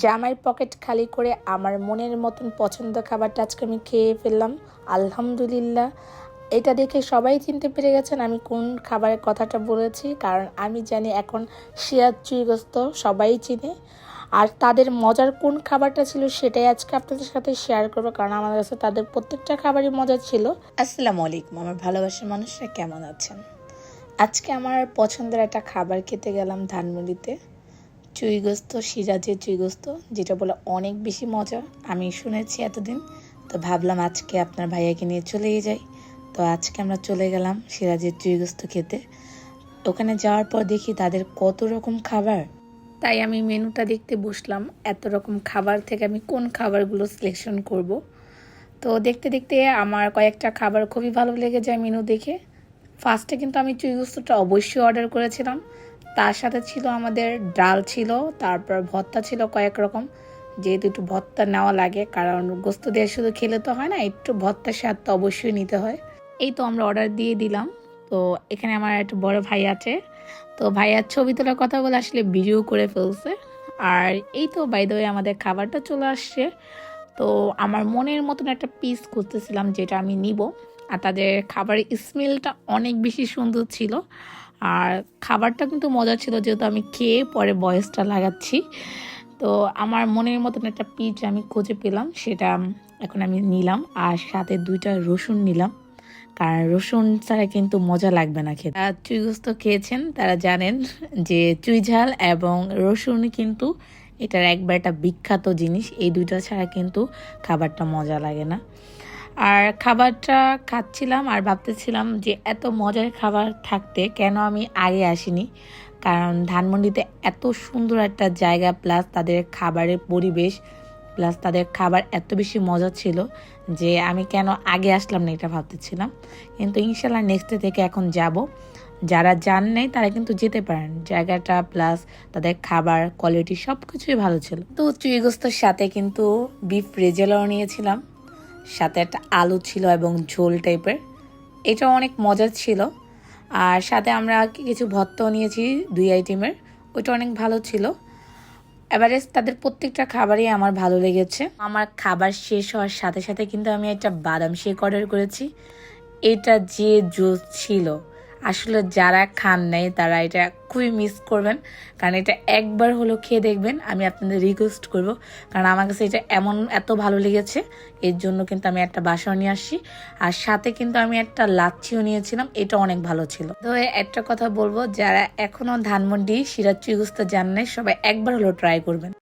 জামাইয়ের পকেট খালি করে আমার মনের মতন পছন্দ খাবারটা আজকে আমি খেয়ে ফেললাম। আলহামদুলিল্লাহ। এটা দেখে সবাই চিনতে পেরে গেছেন আমি কোন খাবারের কথাটা বলেছি, কারণ আমি জানি এখন শিয়ার চুইগস্ত সবাই চিনে। আর তাদের মজার কোন খাবারটা ছিল সেটাই আজকে আপনাদের সাথে শেয়ার করব, কারণ আমার কাছে তাদের প্রত্যেকটা খাবারই মজা ছিল। আসসালামু আলাইকুম, আমার ভালোবাসার মানুষরা কেমন আছেন? আজকে আমার পছন্দের একটা খাবার খেতে গেলাম ধানমন্ডিতে। চুইগস্ত, সিরাজের চুইগস্ত, যেটা বলে অনেক বেশি মজা। আমি শুনেছি এতদিন। তো ভাবলাম আজকে আপনার ভাইয়াকে নিয়ে চলেই যাই। তো আজকে আমরা চলে গেলাম সিরাজের চুইগস্ত খেতে। ওখানে যাওয়ার পর দেখি তাদের কত রকম খাবার। তাই আমি মেনুটা দেখতে বসলাম, এত রকম খাবার থেকে আমি কোন খাবারগুলো সিলেকশন করব। তো দেখতে দেখতে আমার কয়েকটা খাবার খুবই ভালো লেগে যায় মেনু দেখে। ফার্স্টে কিন্তু আমি চুইগুস্তটা অবশ্যই অর্ডার করেছিলাম। তার সাথে ছিল আমাদের ডাল ছিল, তারপর ভর্তা ছিল কয়েক রকম। যেহেতু একটু ভর্তা নেওয়া লাগে, কারণ গোস্ত দিয়ে শুধু খেলে তো হয় না, একটু ভর্তার স্বাদ তো অবশ্যই নিতে হয়। এই তো আমরা অর্ডার দিয়ে দিলাম। তো এখানে আমার একটা বড় ভাই আছে। তো ভাইয়ার ছবি তোলার কথা বলে আসলে ভিডিও করে ফেলছে। আর এই তো বাই দ্য আমাদের খাবারটা চলে আসছে। তো আমার মনের মতন একটা পিস খুঁজতেছিলাম, যেটা আমি নিব। আর তাদের খাবারের স্মেলটা অনেক বেশি সুন্দর ছিল। আর খাবারটা কিন্তু মজা ছিল, যেহেতু আমি খেয়ে পরে বয়সটা লাগাচ্ছি। তো আমার মনের মতন একটা পিচ আমি খুঁজে পেলাম, সেটা এখন আমি নিলাম আর সাথে দুইটা রসুন নিলাম। কারণ রসুন ছাড়া কিন্তু মজা লাগবে না খেতে। আর চুইগস্ত খেয়েছেন, তারা জানেন যে চুই ঝাল এবং রসুন কিন্তু এটার একবার একটা বিখ্যাত জিনিস, এই দুইটা ছাড়া কিন্তু খাবারটা মজা লাগে না। আর খাবারটা খাচ্ছিলাম আর ভাবতেছিলাম যে এত মজার খাবার থাকতে কেন আমি আগে আসিনি? কারণ ধানমন্ডিতে এত সুন্দর একটা জায়গা, প্লাস তাদের খাবারের পরিবেশ, প্লাস তাদের খাবার এত বেশি মজা ছিল যে আমি কেন আগে আসলাম না এটা ভাবতেছিলাম। কিন্তু ইনশাল্লাহ নেক্সট থেকে এখন যাব। যারা যান নাই তারা কিন্তু যেতে পারেন। জায়গাটা, প্লাস তাদের খাবার কোয়ালিটি সব কিছুই ভালো ছিল। তো চুইগোস্তর সাথে কিন্তু বিফ রেজেলাও নিয়েছিলাম। সাথে একটা আলু ছিল এবং ঝোল টাইপের। এটা অনেক মজার ছিল। আর সাথে আমরা কিছু ভত্তাও নিয়েছি দুই আইটেমের। ওইটা অনেক ভালো ছিল। এবারে তাদের প্রত্যেকটা খাবারই আমার ভালো লেগেছে। আমার খাবার শেষ হওয়ার সাথে সাথে কিন্তু আমি একটা বাদাম শেক অর্ডার করেছি। এটা যে জুস ছিল আসলে যারা খান নাই, তারা এটা খুবই মিস করবেন। কারণ এটা একবার হলো খেয়ে দেখবেন। আমি আপনাদের রিকোয়েস্ট করব। কারণ আমার কাছে এটা এমন এত ভালো লেগেছে, এর জন্য কিন্তু আমি একটা বাসাও নিয়ে আসছি। আর সাথে কিন্তু আমি একটা লাচ্ছিও নিয়েছিলাম, এটা অনেক ভালো ছিল। তো একটা কথা বলব, যারা এখনও ধানমন্ডি, সিরাজ চুইগুস্তা জান নাই, সবাই একবার হলো ট্রাই করবেন।